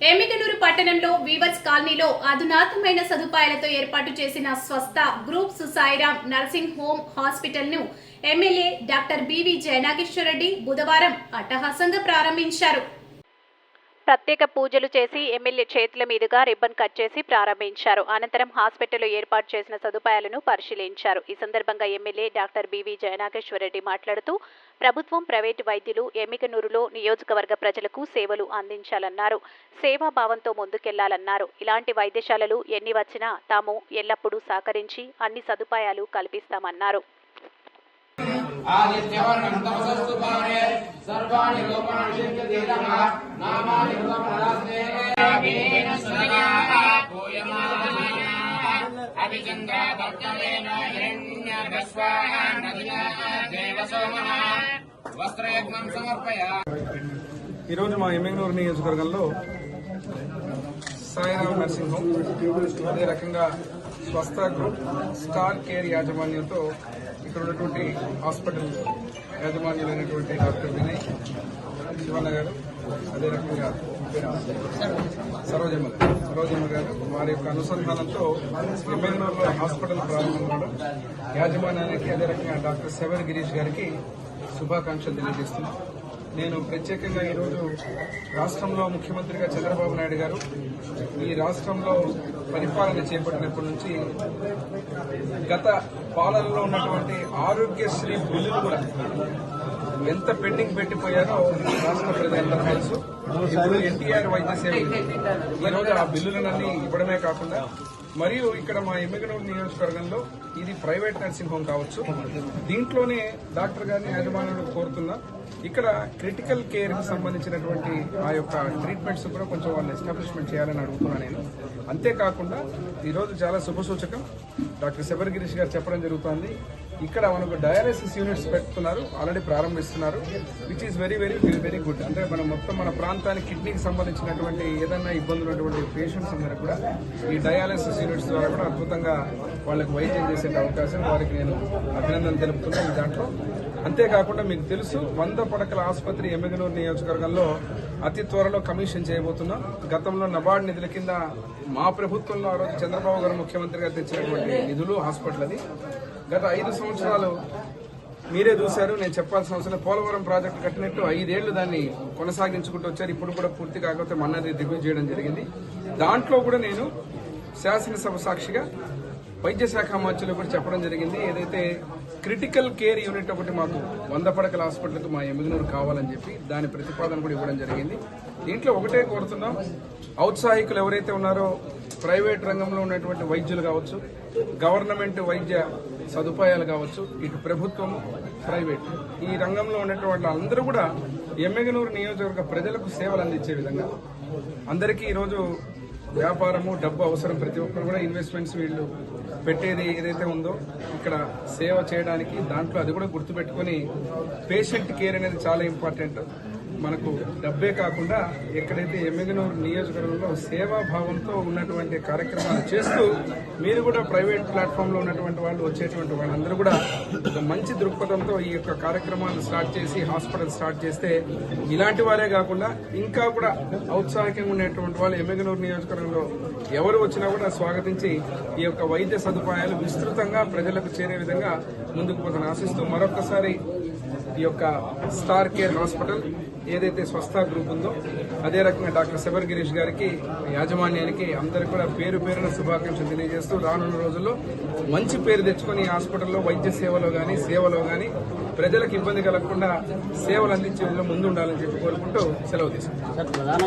ఎమ్మిగనూరు పట్టణంలో వీవర్స్ కాలనీలో అధునాతమైన సదుపాయాలతో ఏర్పాటు చేసిన Swastha group Susairam nursing home హాస్పిటల్ను MLA doctor BV Jayanageswara Reddy బుధవారం అట్టహాసంగా ప్రారంభించారు. ప్రత్యేక పూజలు చేసి ఎమ్మెల్యే చేతుల మీదుగా రిబ్బన్ కట్ చేసి ప్రారంభించారు. అనంతరం హాస్పిటల్లో ఏర్పాటు చేసిన సదుపాయాలను పరిశీలించారు. ఈ సందర్భంగా ఎమ్మెల్యే డాక్టర్ బివి జయనాగేశ్వరరెడ్డి మాట్లాడుతూ ప్రభుత్వం ప్రైవేటు వైద్యులు ఎమ్మికనూరులో నియోజకవర్గ ప్రజలకు సేవలు అందించాలన్నారు. సేవాభావంతో ముందుకెళ్ళాలన్నారు. ఇలాంటి వైద్యశాలలు ఎన్ని వచ్చినా తాము ఎల్లప్పుడూ సహకరించి అన్ని సదుపాయాలు కల్పిస్తామన్నారు. సర్వాణి వస్త్రయజ్ఞం సమర్పయ ఈరోజు మా ఎమ్మెగనూరు నియోజకవర్గంలో సాయిరామ్ నర్సింగ్ హోమ్ అదే రకంగా స్వస్థ గ్రూప్ స్టార్ కేర్ యాజమాన్యంతో ఇక్కడ ఉన్నటువంటి హాస్పిటల్ యాజమాన్యులైనటువంటి డాక్టర్ వినయ్ శివన్న గారు అదే రకంగా సరోజమ్మ గారు సరోజమ్మ గారు వారి యొక్క అనుసంధానంతో ఎమ్మెల్యేలో హాస్పిటల్ ప్రారంభం కావడం యాజమాన్యానికి అదే రకంగా డాక్టర్ శవర్ గిరీష్ గారికి శుభాకాంక్షలు తెలియజేస్తున్నాం. నేను ప్రత్యేకంగా ఈరోజు రాష్ట్రంలో ముఖ్యమంత్రిగా చంద్రబాబు నాయుడు గారు ఈ రాష్ట్రంలో పరిపాలన చేపట్టినప్పటి నుంచి గత పాలనలో ఉన్నటువంటి ఆరోగ్యశ్రీ బిల్లులు కూడా ఎంత పెండింగ్ పెట్టిపోయారో రాష్ట్ర ప్రజలందరూ తెలుసు. ఇప్పుడు ఎన్టీఆర్ వైద్య సేవ ఈ రోజు ఆ బిల్లులన్నీ ఇవ్వడమే కాకుండా మరియు ఇక్కడ మా ఎమ్మిగనూరు నియోజకవర్గంలో ఇది ప్రైవేట్ నర్సింగ్ హోమ్ కావచ్చు. దీంట్లోనే డాక్టర్ గారిని యాజమాన్యులు కోరుతున్నా. ఇక్కడ క్రిటికల్ కేర్కి సంబంధించినటువంటి ఆ యొక్క ట్రీట్మెంట్స్ కూడా కొంచెం వాళ్ళు ఎస్టాబ్లిష్మెంట్ చేయాలని అడుగుతున్నాను నేను. అంతేకాకుండా ఈరోజు చాలా శుభసూచకం డాక్టర్ శబర్ గిరీష్ గారు చెప్పడం జరుగుతోంది. ఇక్కడ మనకు డయాలసిస్ యూనిట్స్ పెడుతున్నారు. Already ప్రారంభిస్తున్నారు. Which is very very very good అంటే మనం మొత్తం మన ప్రాంతానికి కిడ్నీకి సంబంధించినటువంటి ఏదైనా ఇబ్బందులు ఉన్నటువంటి పేషెంట్స్ అందరూ కూడా ఈ డయాలసిస్ యూనిట్స్ ద్వారా కూడా అద్భుతంగా వాళ్ళకి వైద్యం చేసే అవకాశం వారికి నేను అభినందన తెలుపుతున్నాను దాంట్లో. అంతేకాకుండా మీకు తెలుసు వంద పడకల ఆసుపత్రి ఎమ్మెగనూరు నియోజకవర్గంలో అతి త్వరలో కమిషన్ చేయబోతున్నాం గతంలో నబార్డ్ నిధుల కింద మా ప్రభుత్వంలో ఆ రోజు చంద్రబాబు గారు ముఖ్యమంత్రిగా తెచ్చినటువంటి నిధులు హాస్పిటల్ అది. గత ఐదు సంవత్సరాలు మీరే చూశారు నేను చెప్పాల్సిన అవసరం పోలవరం ప్రాజెక్టు కట్టినట్టు ఐదేళ్ళు దాన్ని కొనసాగించుకుంటూ వచ్చారు. ఇప్పుడు కూడా పూర్తి కాకపోతే మన్నది రివ్యూ చేయడం జరిగింది. దాంట్లో కూడా నేను శాసనసభ సాక్షిగా వైద్య శాఖ మంత్రులు కూడా చెప్పడం జరిగింది. ఏదైతే క్రిటికల్ కేర్ యూనిట్ ఒకటి మాకు వంద పడకల హాస్పిటల్కి మా ఎమ్మిగనూరు కావాలని చెప్పి దాని ప్రతిపాదన కూడా ఇవ్వడం జరిగింది. దీంట్లో ఒకటే కోరుతున్నాం. ఔత్సాహికులు ఎవరైతే ఉన్నారో ప్రైవేట్ రంగంలో ఉన్నటువంటి వైద్యులు కావచ్చు గవర్నమెంట్ వైద్య సదుపాయాలు కావచ్చు ఇటు ప్రభుత్వం ప్రైవేట్. ఈ రంగంలో ఉన్నటువంటి అందరూ కూడా ఎమ్మెగనూరు నియోజకవర్గ ప్రజలకు సేవలు అందించే విధంగా. అందరికీ ఈరోజు వ్యాపారము డబ్బు అవసరం ప్రతి ఒక్కరు కూడా ఇన్వెస్ట్మెంట్స్ వీళ్ళు పెట్టేది ఏదైతే ఉందో ఇక్కడ సేవ చేయడానికి దాంట్లో అది కూడా గుర్తుపెట్టుకొని పేషెంట్ కేర్ అనేది చాలా ఇంపార్టెంట్ మనకు డబ్బే కాకుండా ఎక్కడైతే ఎమ్మెగనూరు నియోజకవర్గంలో సేవాభావంతో ఉన్నటువంటి కార్యక్రమాలు చేస్తూ మీరు కూడా ప్రైవేట్ ప్లాట్ఫామ్లో ఉన్నటువంటి వాళ్ళు వచ్చేటువంటి వాళ్ళందరూ కూడా ఒక మంచి దృక్పథంతో ఈ యొక్క కార్యక్రమాలు స్టార్ట్ చేసి హాస్పిటల్ స్టార్ట్ చేస్తే ఇలాంటి వారే కాకుండా ఇంకా కూడా ఔత్సాహికంగా ఉండేటువంటి వాళ్ళు ఎమ్మెగనూరు నియోజకవర్గంలో ఎవరు వచ్చినా కూడా స్వాగతించి ఈ యొక్క వైద్య సదుపాయాలు విస్తృతంగా ప్రజలకు చేరే విధంగా ముందుకు పోతాను ఆశిస్తూ మరొకసారి ఈ యొక్క స్టార్ కేర్ హాస్పిటల్ ఏదైతే స్వస్థ గ్రూప్ ఉందో అదే రకంగా డాక్టర్ శబర్ గిరీష్ గారికి యాజమాన్యానికి అందరికి కూడా పేరు పేరున శుభాకాంక్షలు తెలియజేస్తూ రానున్న రోజుల్లో మంచి పేరు తెచ్చుకొని హాస్పిటల్లో వైద్య సేవలో కానీ సేవలో కానీ ప్రజలకు ఇబ్బంది కలగకుండా సేవలు అందించే ముందు ఉండాలని చెప్పి కోరుకుంటూ సెలవు తీసుకుంటాం